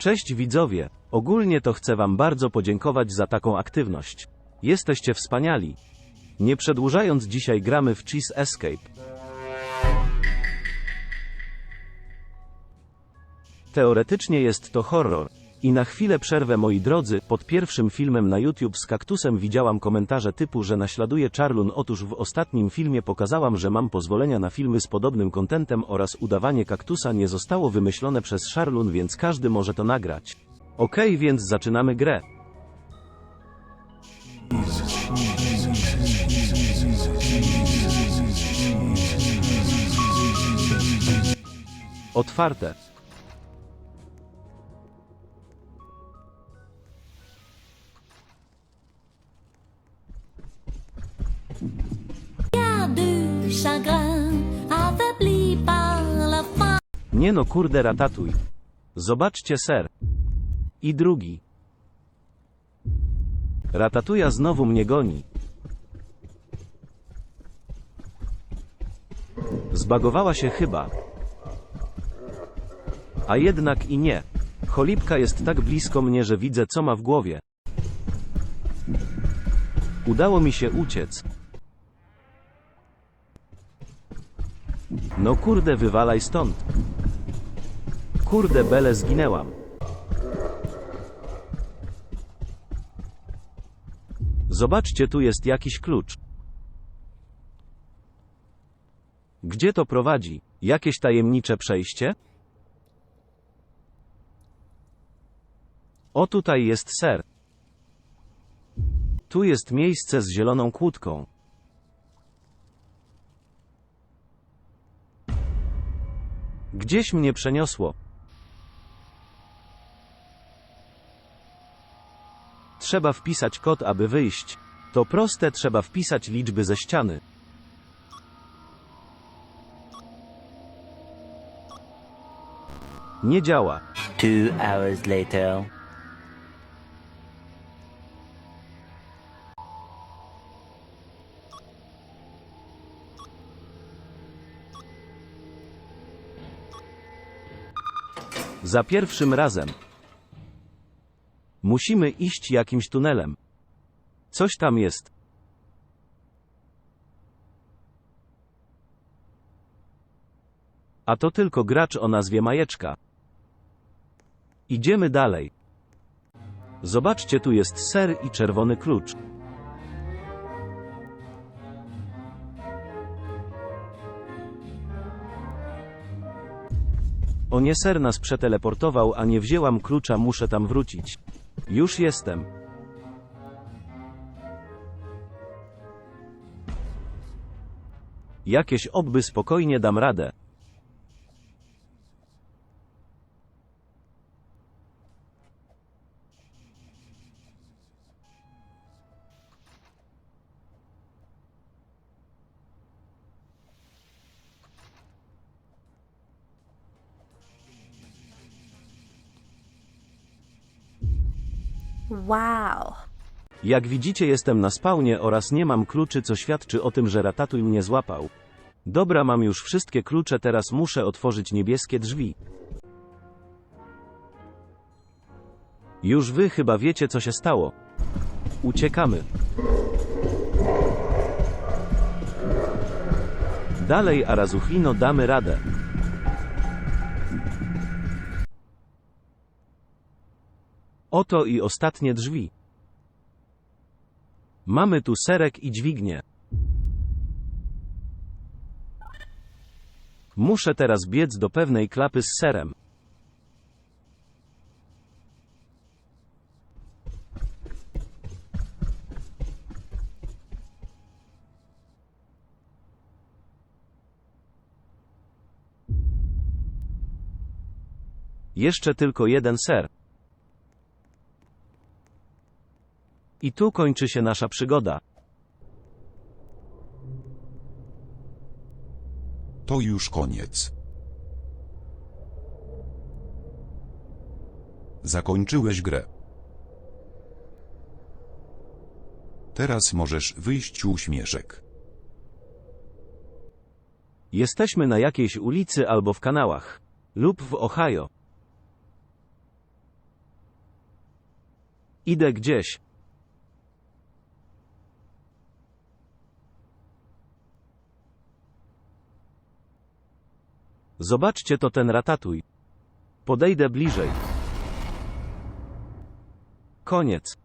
Cześć widzowie, ogólnie to chcę Wam bardzo podziękować za taką aktywność. Jesteście wspaniali. Nie przedłużając dzisiaj gramy w Cheese Escape. Teoretycznie jest to horror. I na chwilę przerwę moi drodzy, pod pierwszym filmem na YouTube z kaktusem widziałam komentarze typu, że naśladuje Charlun. Otóż w ostatnim filmie pokazałam, że mam pozwolenia na filmy z podobnym kontentem oraz udawanie kaktusa nie zostało wymyślone przez Charlun, więc każdy może to nagrać. Okej, więc zaczynamy grę. Otwarte. Nie no kurde ratatuj. Zobaczcie ser. I drugi. Ratatuja znowu mnie goni. Zbagowała się chyba. A jednak i nie. Cholipka jest tak blisko mnie, że widzę co ma w głowie. Udało mi się uciec. No kurde wywalaj stąd. Kurde bele zginęłam. Zobaczcie, tu jest jakiś klucz. Gdzie to prowadzi? Jakieś tajemnicze przejście? O tutaj jest ser. Tu jest miejsce z zieloną kłódką. Gdzieś mnie przeniosło. Trzeba wpisać kod, aby wyjść. To proste, trzeba wpisać liczby ze ściany. Nie działa. Two hours later. Za pierwszym razem. Musimy iść jakimś tunelem. Coś tam jest. A to tylko gracz o nazwie Majeczka. Idziemy dalej. Zobaczcie, tu jest ser i czerwony klucz. O nie ser nas przeteleportował, a nie wzięłam klucza, muszę tam wrócić. Już jestem. Jakieś obby spokojnie dam radę. Wow. Jak widzicie jestem na spawnie oraz nie mam kluczy co świadczy o tym, że ratatuj mnie złapał. Dobra mam już wszystkie klucze teraz muszę otworzyć niebieskie drzwi. Już wy chyba wiecie co się stało. Uciekamy. Dalej Arazuchlino damy radę. Oto i ostatnie drzwi. Mamy tu serek i dźwignię. Muszę teraz biec do pewnej klapy z serem. Jeszcze tylko jeden ser. I tu kończy się nasza przygoda. To już koniec. Zakończyłeś grę. Teraz możesz wyjść uśmieszek. Jesteśmy na jakiejś ulicy albo w kanałach. Lub w Ohio. Idę gdzieś. Zobaczcie to ten ratatuj. Podejdę bliżej. Koniec.